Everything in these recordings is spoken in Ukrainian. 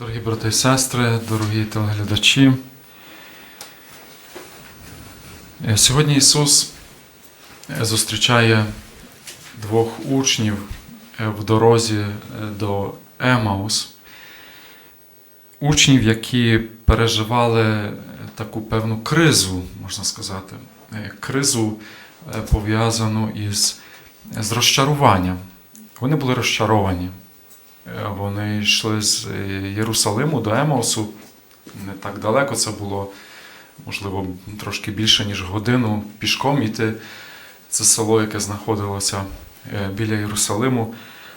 Дорогі брати і сестри, дорогі телеглядачі. Е, Сьогодні Ісус е, зустрічає двох учнів е, в дорозі до Емаус. Учнів, які переживали таку певну кризу, можна сказати, кризу пов'язану із з розчаруванням. Вони були розчаровані. Е, Вони йшли з е, Єрусалиму до Емаусу. Не так далеко це було, можливо, трошки більше, ніж годину пішком іти. Це село, яке знаходилося е, біля Єрусалиму.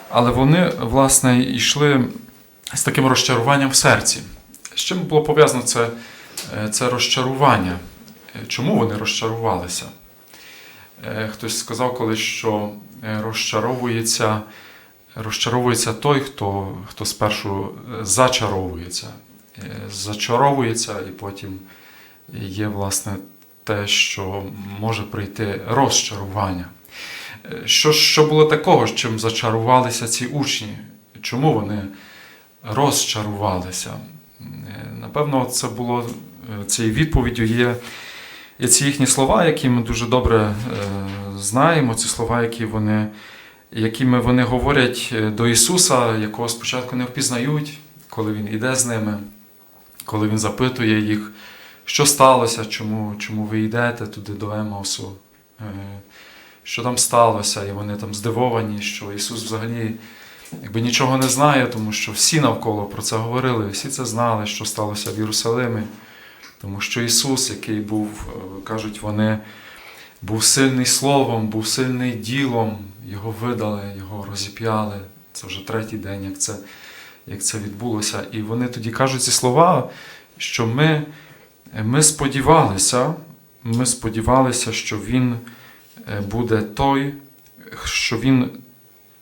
Але вони, власне, йшли з таким розчаруванням в серці. З чим було пов'язано це, це розчарування? Чому вони розчарувалися? Хтось сказав колись, що розчаровується, розчаровується той, хто, хто спершу е, зачаровується. Е, Зачаровується і потім є, власне, те, що може прийти розчарування. Е, Що, що було такого, чим зачарувалися ці учні? Чому вони розчарувалися? Напевно, це було цією відповіддю є і ці їхні слова, які ми дуже добре знаємо, ці слова, які вони, якими вони говорять е, до Ісуса, якого спочатку не впізнають, коли Він іде з ними, коли Він запитує їх, що сталося, чому, чому ви йдете туди до Емаусу, е, що там сталося, і вони там здивовані, що Ісус взагалі якби нічого не знає, тому що всі навколо про це говорили, всі це знали, що сталося в Єрусалимі. Тому що Ісус, який був, е, кажуть вони, був сильний словом, був сильний ділом, його видали, його розіп'яли. Це вже третій день, як це, як це відбулося. І вони тоді кажуть ці слова, що ми, ми сподівалися, ми сподівалися, що Він е, буде той, що Він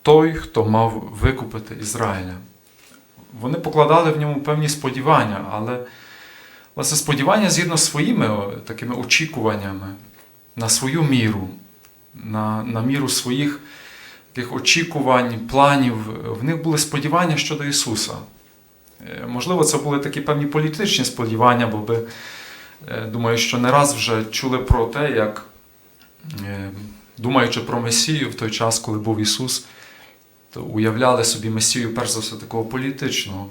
той, хто мав викупити Ізраїля. Вони покладали в ньому певні сподівання, але власне сподівання згідно з своїми такими очікуваннями на свою міру, на, на міру своїх таких очікувань, планів. В них були сподівання щодо Ісуса. Е, Можливо, це були такі певні політичні сподівання, бо ви, е, думаю, що не раз вже чули про те, як, е, думаючи про Месію в той час, коли був Ісус, то уявляли собі Месію, перш за все, такого політичного.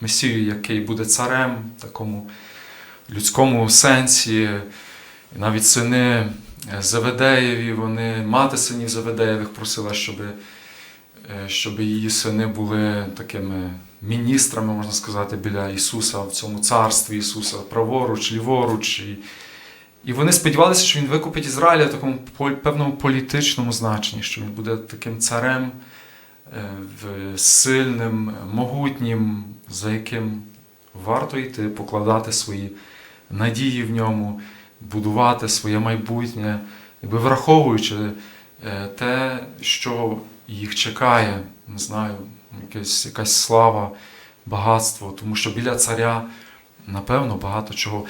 Месію, який буде царем, в такому людському сенсі. І навіть сини Заведеєві, вони, мати синів Заведеєвих просила, щоб, щоб її сини були такими міністрами, можна сказати, біля Ісуса в цьому царстві Ісуса, праворуч, ліворуч. І, і вони сподівалися, що Він викупить Ізраїля в такому певному політичному значенні, що він буде таким царем е, сильним, могутнім, за яким варто йти, покладати свої надії в ньому, будувати своє майбутнє, якби враховуючи е, те, що їх чекає, не знаю, якась, якась слава, багатство, тому що біля царя. Напевно, багато чого.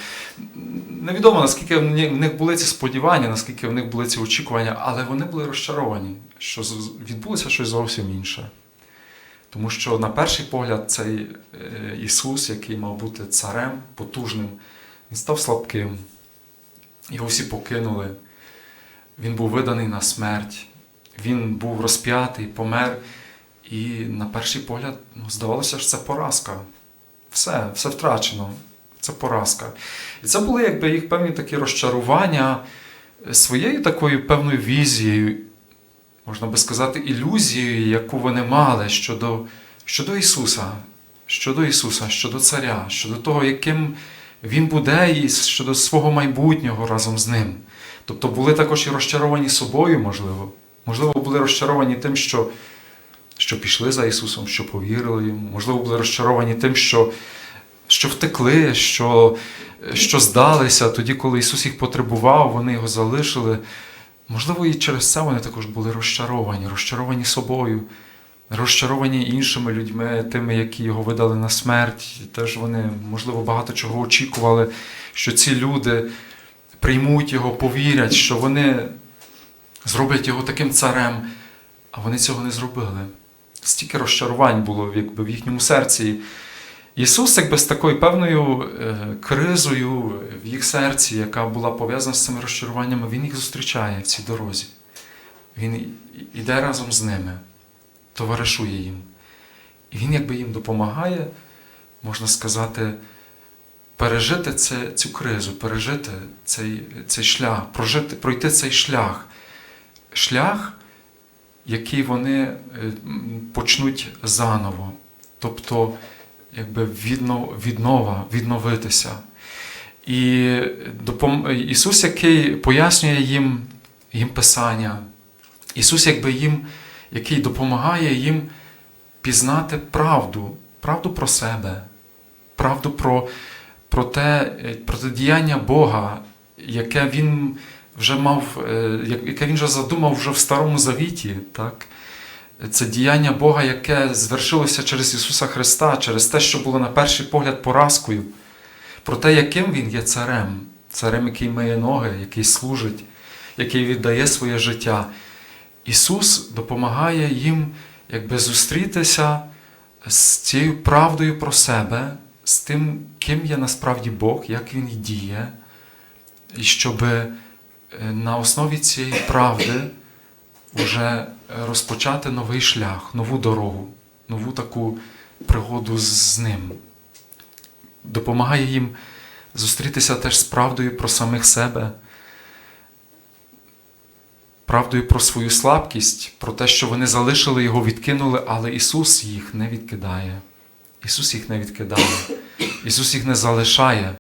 Невідомо, наскільки в них були ці сподівання, наскільки в них були ці очікування, але вони були розчаровані, що відбулося щось зовсім інше. Тому що, на перший погляд, цей е, Ісус, який мав бути царем, потужним, він став слабким. Його всі покинули. Він був виданий на смерть, він був розп'ятий, помер. І на перший погляд ну, здавалося, що це поразка. Все, все втрачено. Це поразка. І це були якби їх певні такі розчарування е, своєю такою певною візією, можна би сказати, ілюзією, яку вони мали щодо, щодо Ісуса, щодо Ісуса, щодо Царя, щодо того, яким Він буде, і щодо свого майбутнього разом з ним. Тобто були також і розчаровані собою, можливо. Можливо, були розчаровані тим, що що пішли за Ісусом, що повірили йому, можливо, були розчаровані тим, що, що втекли, що, що здалися тоді, коли Ісус їх потребував, вони його залишили. Можливо, і через це вони також були розчаровані, розчаровані собою, розчаровані іншими людьми, тими, які його видали на смерть. Теж вони, можливо, багато чого очікували, що ці люди приймуть його, повірять, що вони зроблять його таким царем, а вони цього не зробили. Стільки розчарувань було якби, в їхньому серці. Ісус, якби з такою певною е, кризою в їх серці, яка була пов'язана з цими розчаруваннями, Він їх зустрічає в цій дорозі. Він іде разом з ними, товаришує їм. І він якби їм допомагає, можна сказати, пережити це, цю кризу, пережити цей, цей шлях, прожити, пройти цей шлях. Шлях, який вони е, почнуть заново. Тобто, якби відно, віднова, відновитися. І допом... Ісус, який пояснює їм, їм Писання, Ісус, якби їм, який допомагає їм пізнати правду, правду про себе, правду про, про, те, е, діяння Бога, яке Він вже мав, е, яке він вже задумав вже в Старому Завіті. Так? Це діяння Бога, яке звершилося через Ісуса Христа, через те, що було на перший погляд поразкою, про те, яким Він є царем, царем, який миє ноги, який служить, який віддає своє життя. Ісус допомагає їм якби зустрітися з цією правдою про себе, з тим, ким є насправді Бог, як Він діє, і щоб на основі цієї правди вже розпочати новий шлях, нову дорогу, нову таку пригоду з ним. Допомагає їм зустрітися теж з правдою про самих себе, правдою про свою слабкість, про те, що вони залишили його, відкинули, але Ісус їх не відкидає. Ісус їх не відкидає. Ісус їх не залишає.